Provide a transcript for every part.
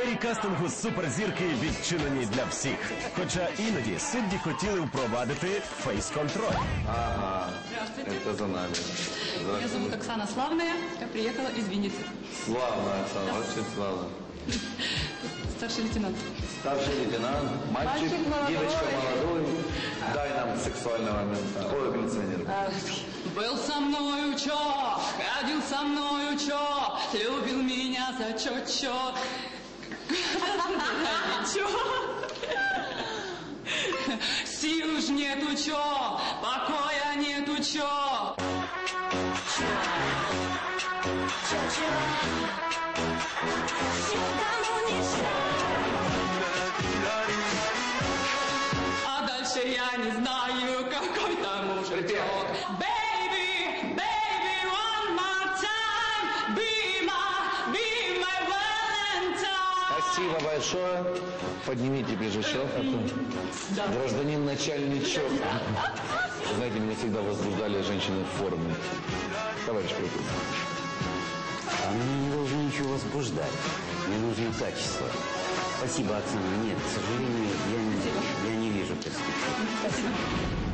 Двері кастингу суперзірки відчинені для всіх. Хоча іноді судді хотіли впровадити фейс-контроль. Ага, Здравствуйте. это за нами. Меня Здравствуйте. зовут Оксана Славная. Я приехала из Винницы. Славно, Оксана, очень славно. Старший лейтенант. Старший лейтенант, мальчик, Мальчик молодой. девочка молодой. Дай нам сексуального момента. Ой, милиционер. Был со мною чё, ходил со мною чё, любил меня за чё-чё. Чё? Сил уж нету чё, покоя нету чё. А Спасибо большое. Поднимите пиджачок. а то Гражданин начальничок. Знаете, меня всегда возбуждали женщины в форме. Товарищ приказ. А мне не должно ничего возбуждать. Мне нужно качество. Спасибо, Оксана. Нет, к сожалению, я не, я не вижу перспектив.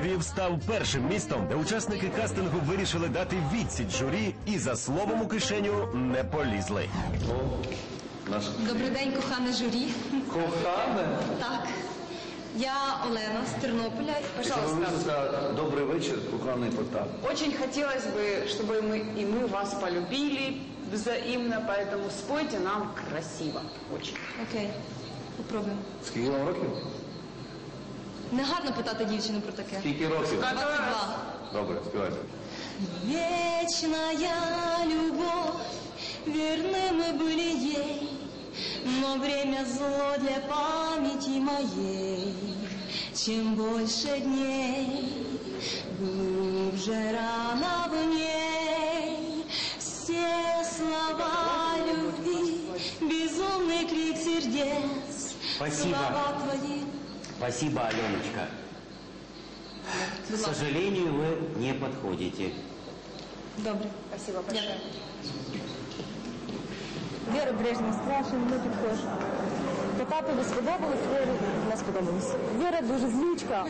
Львів став першим містом, де учасники кастингу вирішили дати відсіч журі і за словом у кишеню не полізли. Наш Добрий день, кохане журі. кохане. Так. Я Олена з Тернополя. Пожалуйста. Добрий вечір, коханий Потап. Очень хотелось бы, чтобы мы и мы вас полюбили взаимно, поэтому спойте нам красиво. Очень. Окей, попробуємо. Скільки вам років? Не гарно питати дівчину про таке. Скільки років? 22. Добре, співайте. Вечная любовь, верны мы были ей, но время зло для памяти моей. Чем больше дней, глубже рана в ней, все слова любви, безумный крик сердец, Спасибо. слова твои. Спасибо, Аленочка. К сожалению, вы не подходите. Добре. Спасибо большое. Віра Брежнєва страшно не підходить. Потапові сподобалось, Вірі не сподобалось. Віра дуже злючка.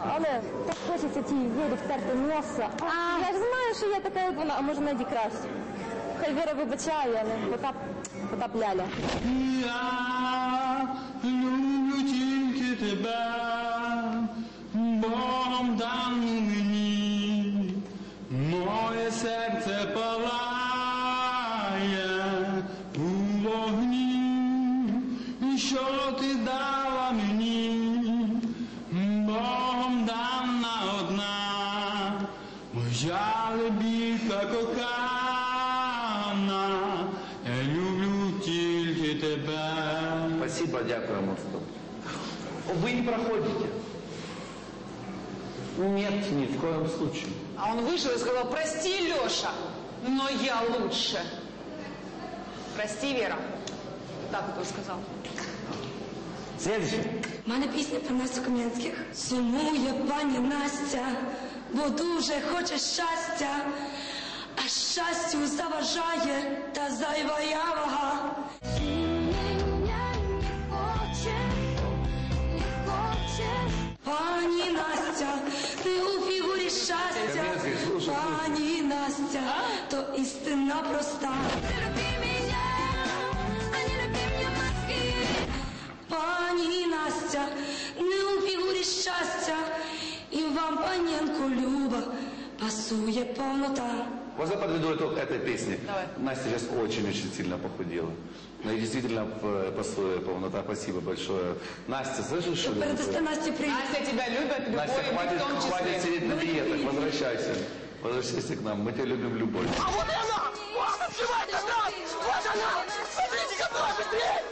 Але так хочеться тій Вірі втерти носа. А, я ж знаю, що я така, як вона, а може навіть краще. Хай Віра вибачає, але Потап, Потап ляля. Я моя лебідка кохана, я люблю тільки тебе. Спасибо, дякуємо. Вы не проходите. Нет, ни в коем случае. А он вышел и сказал, прости, Леша, но я лучше. Прости, Вера. Так вот он сказал. Следующий. У мене пісня про Настю Кам'янських. Сумує пані Настя, бо дуже хоче щастя, а щастю заважає та зайва вага. Пані Настя, ти у фігурі щастя, пані Настя, то істина проста. вам, паненко Люба, пасує повнота. Можно подведу итог этой песни? Давай. Настя сейчас очень-очень сильно похудела. Ну и действительно э, пасуя полнота. Спасибо большое. Настя, слышишь, что ли? Передасте Насті привіт. Настя тебя любит, любовь, Настя, и мы хватит, в том числе. хватит сидеть на диетах. Возвращайся. Возвращайся к нам. Мы тебя любим любовь. А вот и она! Вот, открывайте нас! Вот она! Смотрите, какая быстрее! Она всегда у всех!